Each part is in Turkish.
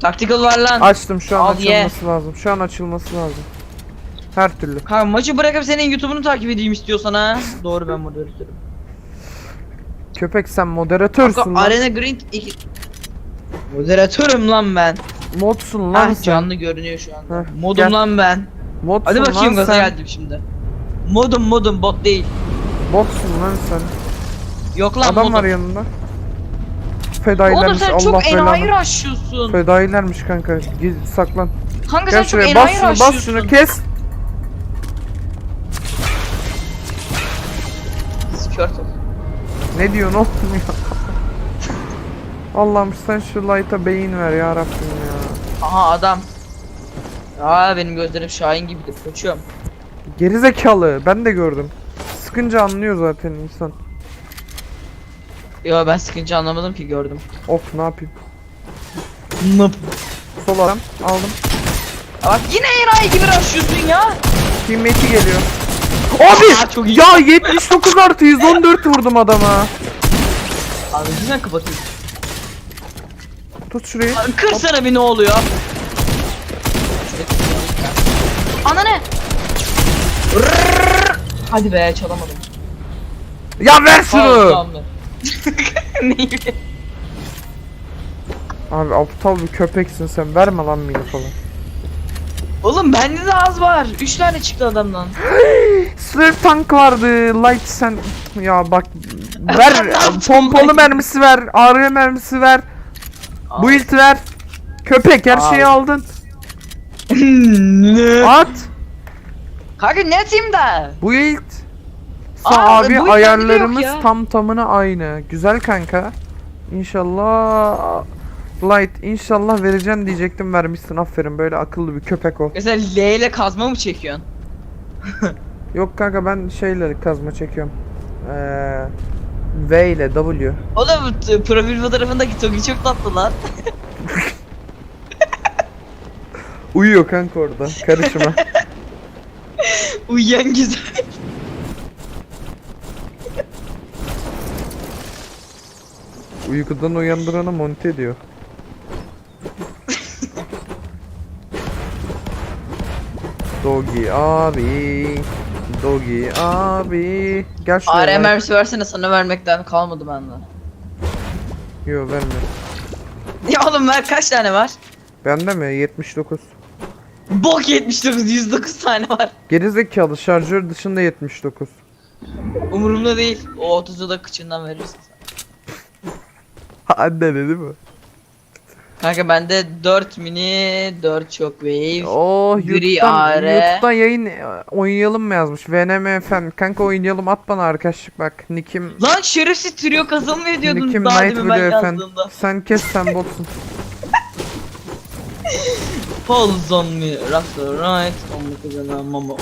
Tactical var lan. Açtım şu an Al ye. açılması lazım. Şu an açılması lazım. Her türlü. Ha maçı bırakıp senin YouTube'unu takip edeyim istiyorsan ha. Doğru ben moderatörüm. Köpek sen moderatörsün Kanka, lan. Arena Green 2 Moderatörüm lan ben. Modsun lan Ah sen. canlı görünüyor şu anda. Heh, Modum gel. lan ben. Modsun Hadi bakayım gaza sen. geldim şimdi. Modum modum bot değil. Botsun lan sen. Yok lan Adam modum. var yanında. Oğlum Fedailermiş sen Allah çok enayi belanı. rushlıyorsun. Fedailermiş kanka. Git saklan. Kanka Gel sen çok şuraya enayi bas şunu bas şunu kes. Skört ol. Ne diyorsun oğlum ya? Allah'ım sen şu light'a beyin ver ya Rabbim ya. Aha adam. Aa benim gözlerim Şahin gibidir koçum. Gerizekalı ben de gördüm. Sıkınca anlıyor zaten insan. Yo ben sıkıntı anlamadım ki gördüm. Of ne yapayım. Nıp. Sol adam aldım. Bak yine enayi gibi rushlıyorsun ya. Teammate'i geliyor. Abi! Aa, çok iyi. Ya 79 artı 114 vurdum adama. Abi yine kapatayım. Tut şurayı. Abi Kırsana bir ne oluyor? Ana ne? Hadi be çalamadım. Ya ver şunu. Tamam, tamam. Abi aptal bir köpeksin sen. Verme lan mini falan. Oğlum bende de az var. 3 tane çıktı adamdan. Slurp tank vardı. Light sen. Ya bak. Ver. Pompalı mermisi ver. AR mermisi ver. Build ver. Köpek her şeyi Al. aldın. ne? At. Kanka ne team'de? Build. Sa Aa, abi de ayarlarımız tam tamına aynı. Güzel kanka. İnşallah Light inşallah vereceksin diyecektim vermişsin aferin böyle akıllı bir köpek o. Mesela L ile kazma mı çekiyorsun? Yok kanka ben şeyle kazma çekiyorum. Ee, v ile W. Oğlum t- profil fotoğrafındaki Togi çok tatlı lan. Uyuyor kanka orada karışma. Uyuyan güzel. Uykudan uyandıranı monte ediyor. Dogi abi. Dogi abi. Gel şuraya. AR mermisi versene sana vermekten kalmadı bende. Yo verme. Ya oğlum ver kaç tane var? Bende mi? 79. Bok 79 109 tane var. Gerizekalı şarjör dışında 79. Umurumda değil. O 30'u da kıçından verirsin sen. Anne ne değil mi? Kanka bende 4 mini, 4 shockwave. Oh Gri YouTube'dan, AR. YouTube'dan yayın e, oynayalım mı yazmış? VNM efendim. Kanka oynayalım at bana arkadaşlık bak. Nickim Lan şerefsiz trio kazanmıyor diyordun Nickim daha Night demin ben yazdığımda. Sen kes sen botsun. Falls on me, left or right, on me kazanan mama.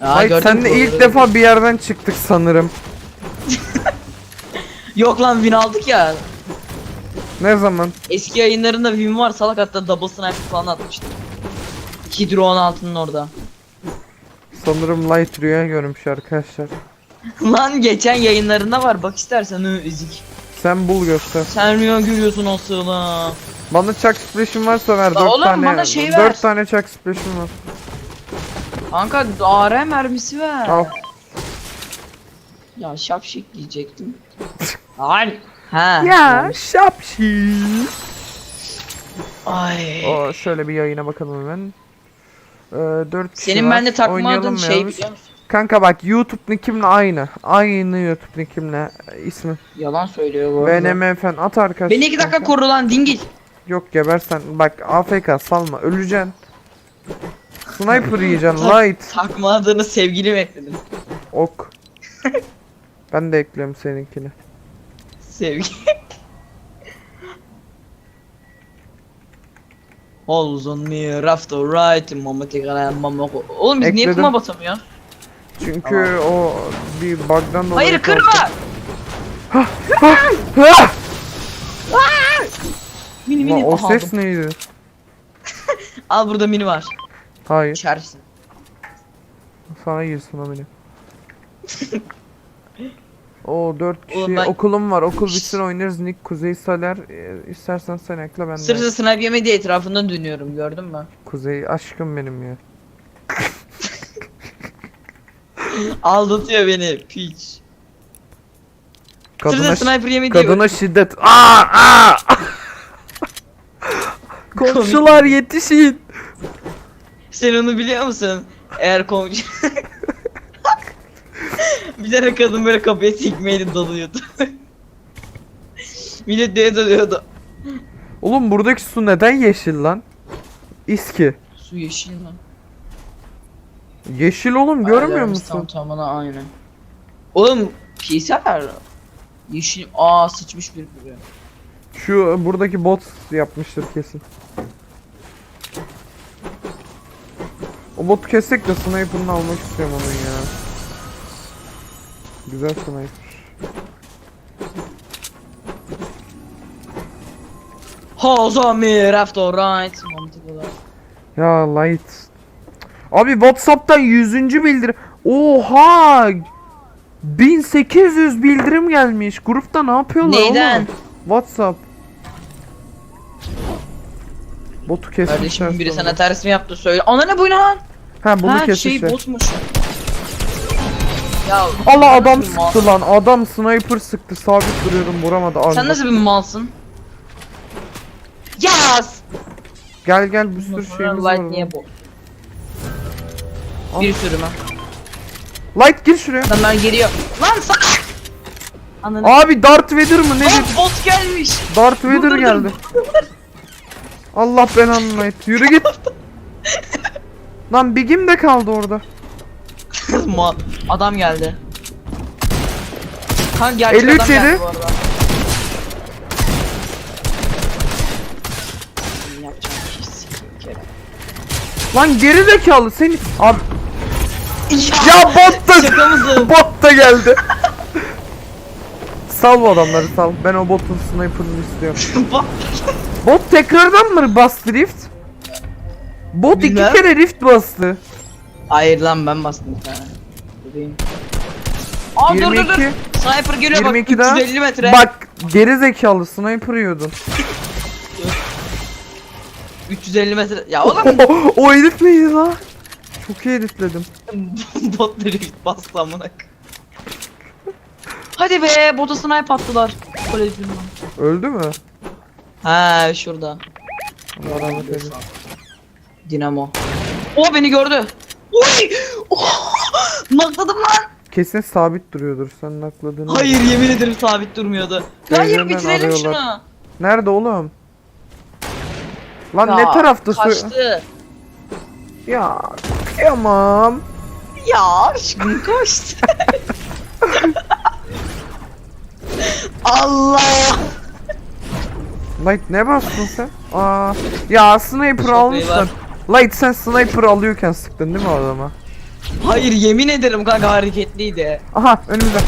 Ya Hayır gördün senle ilk defa bir yerden çıktık sanırım. Yok lan win aldık ya. Ne zaman? Eski yayınlarında win var salak hatta double sniper falan atmıştım. Hidro 16'nın orada. Sanırım Light Rüya görmüş arkadaşlar. Lan geçen yayınlarında var bak istersen hı ezik. Sen bul göster. Sen rüya görüyorsun aslında. Bana Chuck Splash'ın varsa ver. La 4 oğlum, tane. bana şey 4 ver. tane Chuck Splash'ım var. Kanka AR mermisi ver. Al. Ya şapşik diyecektim. Lan. Ha. Ya şapşi. Ay. O şöyle bir yayına bakalım hemen. Ee, 4 kişi Senin var. bende takmadığın Oynayalım şey biliyor musun? Kanka bak YouTube nickimle aynı. Aynı YouTube nickimle e, ismi. Yalan söylüyor bu arada. VNM efendim at arkadaş. Beni iki dakika kanka. koru lan dingil. Yok gebersen bak AFK salma öleceksin. Sniper yiyeceksin Tak- light. Takma adını sevgilim ekledim. Ok. ben de ekliyorum seninkini. Sevgi. Holes on me, left or right, mama tekrar mama ko- Oğlum biz niye Ekledim. kuma basamıyor? Çünkü o bir bug'dan dolayı. Hayır kırma! Ha! Mini Ulan mini o Aha, ses aldım. neydi? Al burada mini var. Hayır. İçersin. Sana girsin o benim. O 4 kişi Oğlum ben- okulum var. Okul bitsin oynarız. Nick Kuzey Saler. Ee, istersen sen ekle ben de. Sırf sniper yeme diye etrafından dönüyorum gördün mü? Kuzey aşkım benim ya. Aldatıyor beni piç. Kadına, sniper yeme diye. kadına şiddet. Aa aa. Komşular yetişin. Sen onu biliyor musun? Eğer komşu... bir tane kadın böyle kapıya tekmeyle dalıyordu. Millet diye dalıyordu. Oğlum buradaki su neden yeşil lan? İski. Su yeşil lan. Yeşil oğlum görmüyor Ayarlarımız musun? Tam tamına aynen. Oğlum PSR yeşil aa sıçmış bir buraya. Şu buradaki bot yapmıştır kesin. O botu kessek de sniper'ını almak istiyorum onun ya. Güzel sniper. Hazami left or right. Mantıklı. Ya light. Abi Whatsapp'tan 100. bildirim. Oha! 1800 bildirim gelmiş. Grupta ne yapıyorlar Neyden? oğlum? WhatsApp. Botu kesmişler Kardeşim biri sonra. sana ters mi yaptı söyle. Ana ne bu ne lan? Ha bunu ha kesmişler. şey botmuş. Ya Allah adam nasıl bir sıktı lan. Adam sniper sıktı. Sabit duruyorum vuramadı. Az Sen nasıl bir malsın? Yas! Gel gel bir sürü şeyimiz var. Light niye lan. bu? Al. Bir sürü mü? Light gir şuraya. Adamlar geliyor. Lan sak! Ananı. Abi Darth Vader mı ne? Lan bot gelmiş. Darth Vader dur, dur. geldi. Allah belanı Light. Yürü git. Lan Big'im de kaldı orada. Ma- adam geldi. Kan gerçek 53 adam geldi bu arada. Şey sikeyim. Lan geri zekalı seni. Abi Ya, ya bot da Şaka mısın? bot da geldi. sal bu adamları sal. Ben o botun sniper'ını istiyorum. Bak. Bot tekrardan mı bastı rift? Bot Bilmem. iki kere rift bastı. Hayır lan ben bastım bir tane. Bebeğim. Aa dur dur dur. 22. Sniper geliyor bak 22 daha. 350 metre. Bak geri zekalı sniper yiyordun. 350 metre. Ya oğlum o herif neydi la? Çok iyi editledim. bot direkt bastı amına. koyayım. Hadi be bota snipe attılar. Kolejimden. Öldü mü? Ha şurada. Allah rahmet eylesin. Dinamo. O beni gördü. Oy! Oh! Nakladım lan. Kesin sabit duruyordur sen nakladığını. Hayır yemin ederim sabit durmuyordu. Hayır Gözlerinden bitirelim arıyorlar. şunu. Nerede oğlum? Lan Ya, ne tarafta sö- Kaçtı. Ya kıyamam. Ya aşkım kaçtı. Allah. Light ne bastın sen? Aa, ya sniper Çok almışlar. Light sen sniper alıyorken sıktın değil mi adama? Hayır yemin ederim kanka hareketliydi. Aha önümüzde.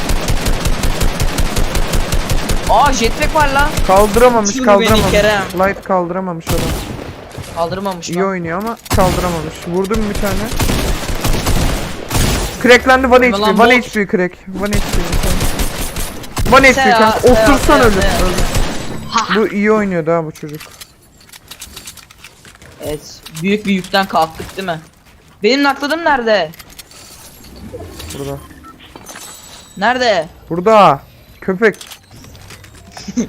Aa jetpack var lan. Kaldıramamış Şimdi kaldıramamış. Kerem. Light kaldıramamış adam. Kaldırmamış İyi lan. oynuyor ama kaldıramamış. Vurdum bir tane. Cracklendi 1 HP. Lan 1 bot. HP crack. 1 HP. 1 HP kanka. Otursan ölür. Bu iyi oynuyordu ha bu çocuk. Evet. Büyük bir yükten kalktık değil mi? Benim nakladığım nerede? Burada. Nerede? Burada. Köpek.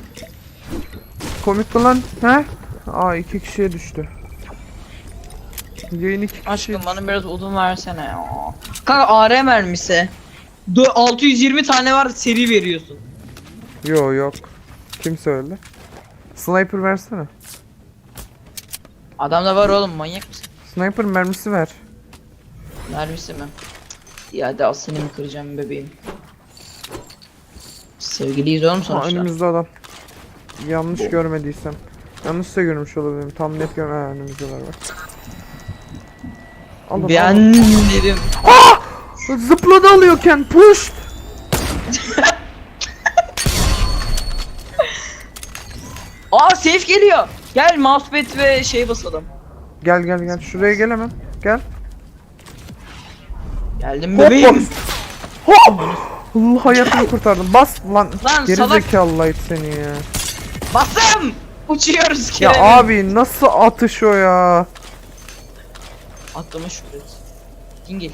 Komik mi lan? He? Aa iki kişiye düştü. Yayın iki kişi. Aşkım bana biraz odun versene ya. Kanka AR mermisi. Dö- 620 tane var seri veriyorsun. Yo yok. Kim söyledi? Sniper versene. Adamda var oğlum manyak mısın? Sniper mermisi ver. Mermisi mi? Ya hadi seni mi kıracağım bebeğim? Sevgiliyiz oğlum sonuçta. önümüzde adam. Yanlış görmediysem. Yanlış da görmüş olabilirim. Tam net gör. Ha önümüzdeler bak. Al onu, al Ben dedim. onu. Zıpladı alıyorken push. Aa safe geliyor. Gel mousepad ve şey basalım. Gel gel gel. Şuraya gel hemen. Gel. Geldim hop. bebeğim. Hop. Allah hayatını kurtardım. Bas lan. Lan Geri salak. zekalı Light seni ya. Bastım! Uçuyoruz Ya Kerem'im. abi nasıl atış o ya? Atlamış şükret. Dingil.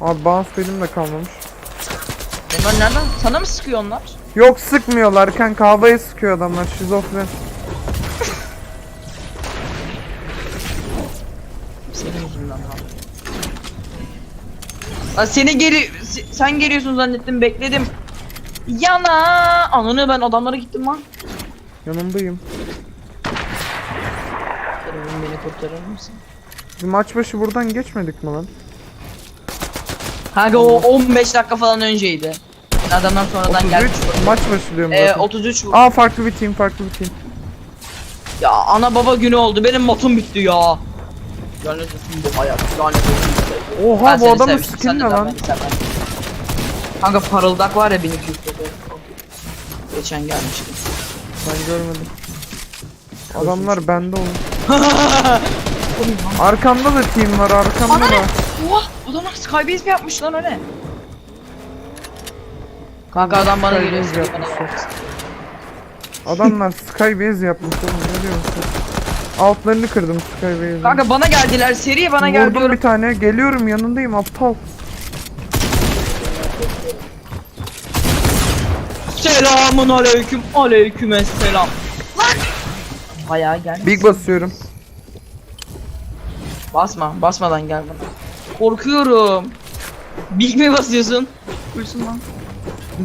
Abi bounce benim de kalmamış. Bunlar nereden? Sana mı sıkıyor onlar? Yok sıkmıyorlar kanka havaya sıkıyor adamlar şizofren. Senin yüzünden lan. Lan seni geri... se- Sen geliyorsun zannettim bekledim. Yana! Ananı ben adamlara gittim lan. Yanındayım. Kerem'im beni kurtarır mısın? Biz maç başı buradan geçmedik mi lan? Kanka o 15 dakika falan önceydi. Adamdan sonradan 33 gelmiş. maç başı diyorum Ee, zaten. 33 vur- Aa farklı bir team farklı bir team. Ya ana baba günü oldu. Benim motum bitti ya. Lanet olsun bu hayat. Lanet olsun. bu hayat. Oha Ben bu seni adamın sevmiştim, skin sen ne de lan? beni. Kanka parıldak var ya 1200'de. Geçen gelmişti. Ben görmedim. Adamlar bende oğlum. Arkamda da team var arkamda Ana ne? da. Oha! Adamlar skybase mi yapmış lan öyle? Kanka adam bana geliyor. Yapmışlar. Adamlar skybase yapmış oğlum görüyor musun? Altlarını kırdım skybase'in. Kanka bana geldiler. Seri bana geldi. Vurdum bir tane geliyorum yanındayım aptal. Selamun aleyküm. Aleyküm selam. Lan! Gel. Big basıyorum. Basma. Basmadan gel bana. Korkuyorum. Big mi basıyorsun? Ölsün lan.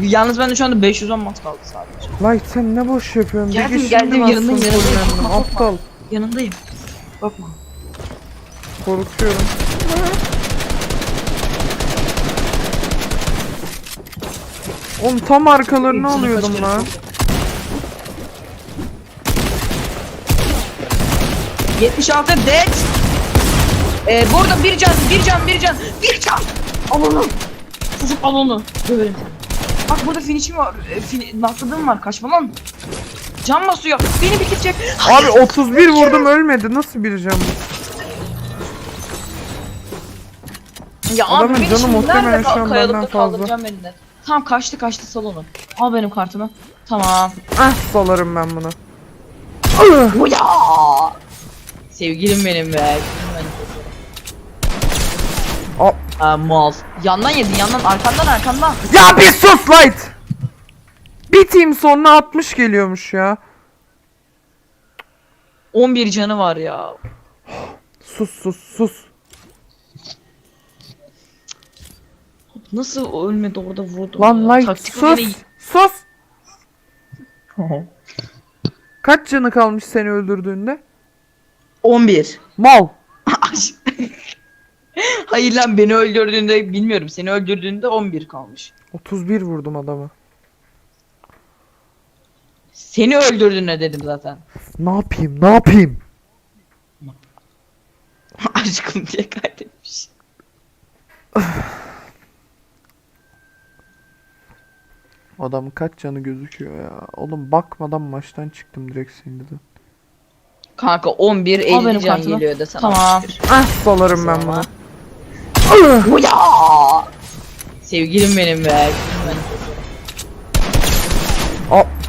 Yalnız bende şu anda 510 mat kaldı sadece. Light sen ne boş yapıyorsun? Geldim, kişi geldim, yanındayım, yanındayım. Aptal. Yanındayım. Bakma. Korkuyorum. Oğlum tam arkalarını alıyordum çıkarım. lan. 76 dead. Ee, burada bir can, bir can, bir can, bir can. Al onu. Çocuk al onu. Döverim. Bak burada finishim var. E, fin nakladığım var. Kaçma lan. Can basıyor. Beni bitirecek. Abi 31 vurdum ölmedi. Nasıl bir can? Ya Adamın abi beni canı şimdi muhtemelen nerede şu an benden kayalıkta fazla. kaldıracağım elinden. Tamam kaçtı kaçtı salonu. Al benim kartımı. Tamam. Ah salarım ben bunu. Uya! Sevgilim benim be. Aa, Aa, mal. Yandan yedin yandan arkandan arkandan. ya bir sus Light. Bir team sonuna 60 geliyormuş ya. 11 canı var ya. Sus sus sus. Nasıl ölmedi orada vurdu. Lan Light Taktik sus. oyunu- Sus. Kaç canı kalmış seni öldürdüğünde? 11. Mal. Hayır lan beni öldürdüğünde bilmiyorum. Seni öldürdüğünde 11 kalmış. 31 vurdum adamı. Seni öldürdüğünde dedim zaten. Ne yapayım? Ne yapayım? Aşkım diye kaydetmiş. Adamın kaç canı gözüküyor ya. Oğlum bakmadan maçtan çıktım direkt sinirden. Kanka 11 Al 50 benim can kartımı. geliyor da sana. Tamam. Ah salarım ben bunu. Tamam. Uya! Sevgilim benim be.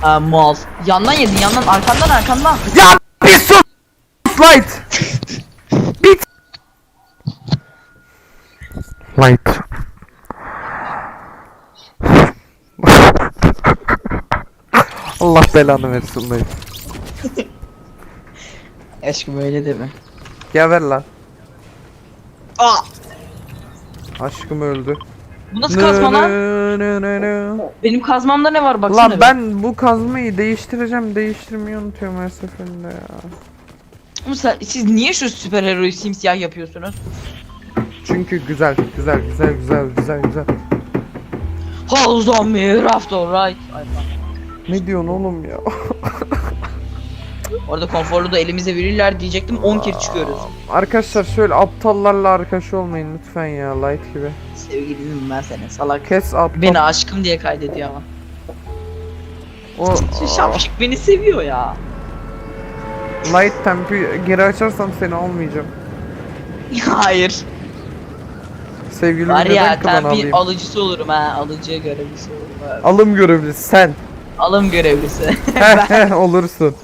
Aa, Aa, mal. Yandan yedin yandan arkandan arkandan. ya bir sus Light. Bit. Light. Allah belanı versin Light. Aşkım öyle deme. Geber lan. Aa! Aşkım öldü. Bu nasıl kazma lan? Benim kazmamda ne var baksana. Lan ben bu kazmayı değiştireceğim değiştirmeyi unutuyorum her seferinde ya. Oğlum sen- siz niye şu süper heroyu simsiyah yapıyorsunuz? Çünkü güzel güzel güzel güzel güzel güzel. Raft alright. Ay, pardon. Ne diyorsun oğlum ya? Orada konforlu da elimize verirler diyecektim 10 kere çıkıyoruz. Arkadaşlar şöyle aptallarla arkadaş olmayın lütfen ya light gibi. Sevgilim ben senin salak. Kes aptal. Beni aşkım diye kaydediyor ama. O Şu şapşik beni seviyor ya. light tempi geri açarsam seni almayacağım. Hayır. sevgilimi Var neden ya tam bir alayım? alıcısı olurum ha. Alıcı görevlisi olurum. Alım görevlisi sen. Alım görevlisi. Heh, heh, olursun.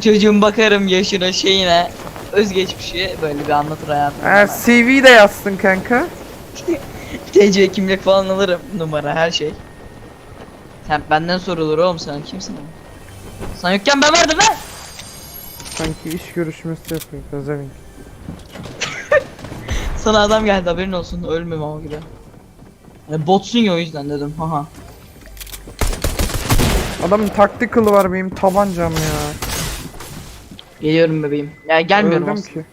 Çocuğun bakarım yaşına şeyine. Özgeçmişi böyle bir anlatır hayatını. Eğer CV de yazsın kanka. TC kimlik falan alırım. Numara her şey. Sen benden sorulur oğlum sen kimsin oğlum? Sen yokken ben vardım lan. Sanki iş görüşmesi yapıyor pezevenk. Sana adam geldi haberin olsun ölmem ama gibi. Ya botsun ya o yüzden dedim haha. Adamın tactical'ı var benim tabancam ya. Geliyorum bebeğim. Ya gelmiyorum Öldüm aslında. ki.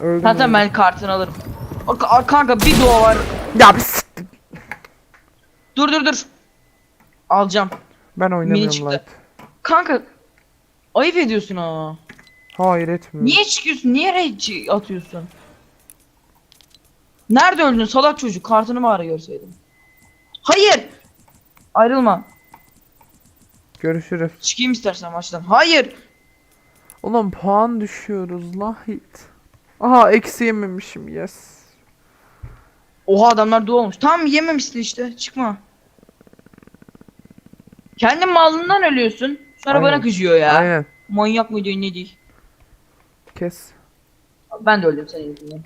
Öldüm. Zaten öldüm. ben kartını alırım. Ka- kanka bir dua var. Ya bir siktir. Dur dur dur. Alacağım. Ben oynamıyorum light. Kanka ayıp ediyorsun ha. Hayır etmiyorum. Niye çıkıyorsun? Niye rage atıyorsun? Nerede öldün salak çocuk? Kartını bari görseydim. Hayır. Ayrılma. Görüşürüz. Çıkayım istersen maçtan. Hayır. Ulan puan düşüyoruz light. Aha eksi yememişim yes. Oha adamlar dua olmuş. Tamam yememişsin işte. Çıkma. Kendi malından ölüyorsun. Sonra Aynen. bana kızıyor ya. Aynen. Manyak mı diyor ne değil. Kes. Ben de öldüm senin yüzünden.